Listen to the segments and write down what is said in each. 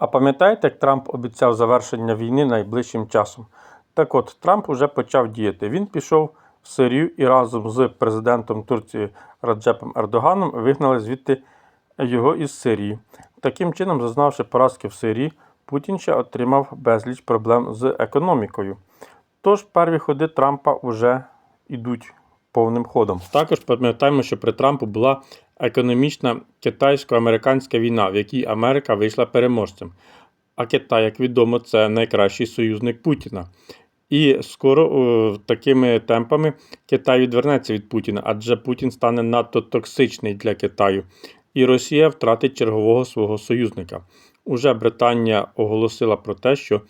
А пам'ятаєте, як Трамп обіцяв завершення війни найближчим часом? Так от, Трамп уже почав діяти. Він пішов в Сирію і разом з президентом Турції Раджепом Ердоганом вигнали звідти його із Сирії. Таким чином, зазнавши поразки в Сирії, Путін ще отримав безліч проблем з економікою. Тож перві ходи Трампа вже йдуть повним ходом. Також пам'ятаємо, що при Трампу була економічна китайсько-американська війна, в якій Америка вийшла переможцем. А Китай, як відомо, це найкращий союзник Путіна. І скоро о, такими темпами Китай відвернеться від Путіна, адже Путін стане надто токсичний для Китаю, і Росія втратить чергового свого союзника. Уже Британія оголосила про те, що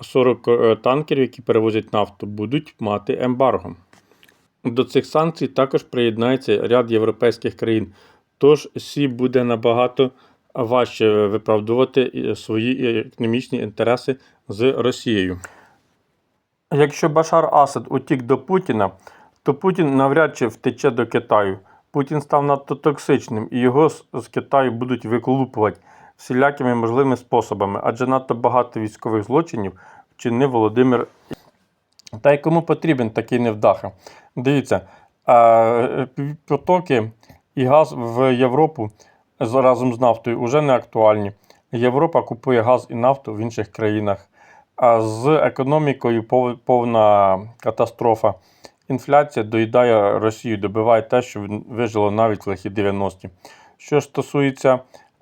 40 е, танкерів, які перевозять нафту, будуть мати ембарго. До цих санкцій також приєднається ряд європейських країн. Тож Сі буде набагато важче виправдувати е, свої економічні інтереси з Росією. Якщо Башар Асад утік до Путіна, то Путін навряд чи втече до Китаю. Путін став надто токсичним, і його з Китаю будуть виколупувати всілякими можливими способами, адже надто багато військових злочинів вчинив Володимир. Та й кому потрібен такий невдаха? Дивіться, потоки і газ в Європу разом з нафтою вже не актуальні. Європа купує газ і нафту в інших країнах. А з економікою повна катастрофа. Інфляція доїдає Росію, добиває те, що вижило навіть лихі 90-ті. Що ж стосується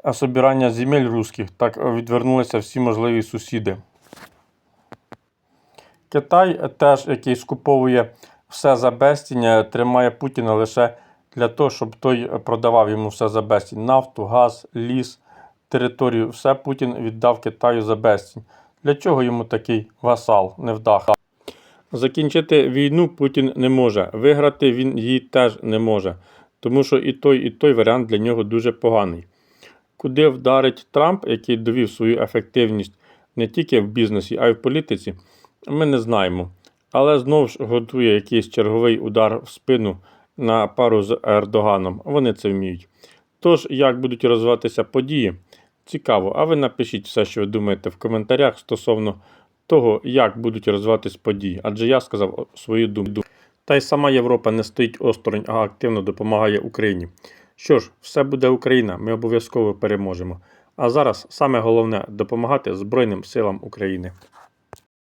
е, собирання земель русських, так е, відвернулися всі можливі сусіди. Китай теж, який скуповує все за безцінь, е, тримає Путіна лише для того, щоб той продавав йому все за безцінь. Нафту, газ, ліс, територію. Все Путін віддав Китаю за безцінь. Для чого йому такий васал, невдаха? Закінчити війну Путін не може. Виграти він її теж не може. Тому що і той, і той варіант для нього дуже поганий. Куди вдарить Трамп, який довів свою ефективність не тільки в бізнесі, а й в політиці, ми не знаємо. Але знову ж готує якийсь черговий удар в спину на пару з Ердоганом. Вони це вміють. Тож, як будуть розвиватися події, цікаво. А ви напишіть все, що ви думаєте в коментарях стосовно того, як будуть розвиватись події. Адже я сказав свою думку. Та й сама Європа не стоїть осторонь, а активно допомагає Україні. Що ж, все буде Україна, ми обов'язково переможемо. А зараз саме головне допомагати Збройним силам України.